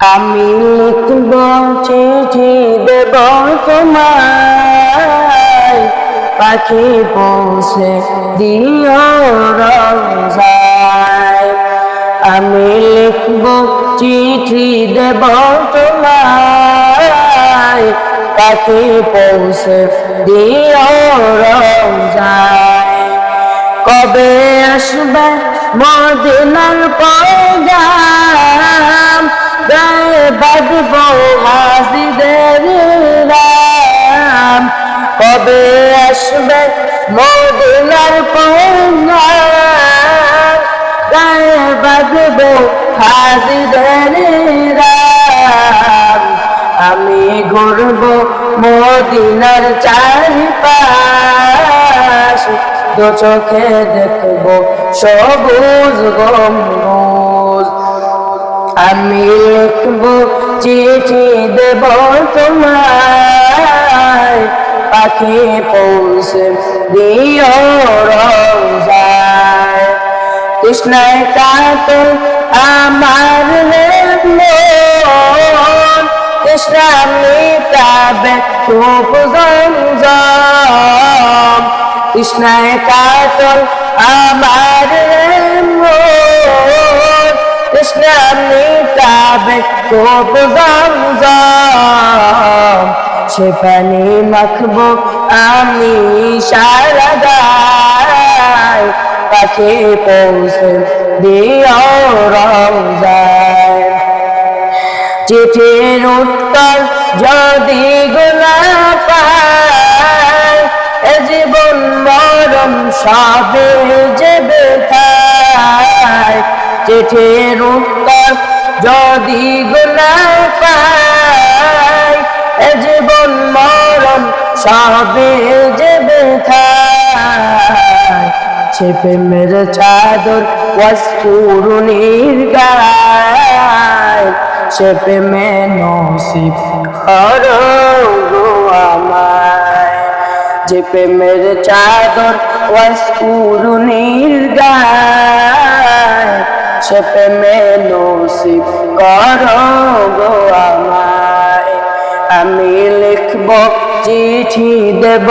আমি লিখব চিঠি দেব তোমায়। পাখি পৌঁছে দিও রোজায়। আমি লিখব চিঠি দেব তোমায়। পাখি পৌঁছে দিও রোজায়। কবে আসবে মদিনার পয়গাম গায়ে বাঁধব হাসিদের রাম কবে আসবে মদিনার পয়গাম গায়ে বাঁধব হাসিদের রাম আমি ঘুরব মদিনার চারিপাশ। দু চোখে দেখব সবুজ গম্বুজ। আমি লিখব চিঠি দেব তোমায়। পাখি পৌঁছে দিও রোজায়। কৃষ্ণায় কাতল আমার কৃষ্ণামি পাবে খুব জমজম কৃষ্ণায় কাতল আমার পাবে খুব জমজম সে পানি মাখবো আমি সারা গায়। পাখি পৌঁছে দিও রোজায় চিঠির উত্তর যদি গুনা পায়, এ জীবন মরম যে বেথায়। চিঠির উত্তর যদি গুনা পায়, এ জীবন মরম সবে যে সে প্রেমের চাদর ওয়াসপুরুনির গায় সে প্রেমে নসিব করো আমায়। যে প্রেমের চাদর ওয়াসপুরুনির গায় সে প্রেমে নসিব কর গো আমায়। আমি লিখব, চিঠি দেব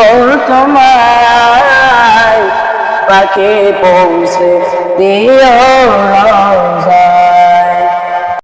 তোমায়। পাখি পৌঁছে দিও রোজা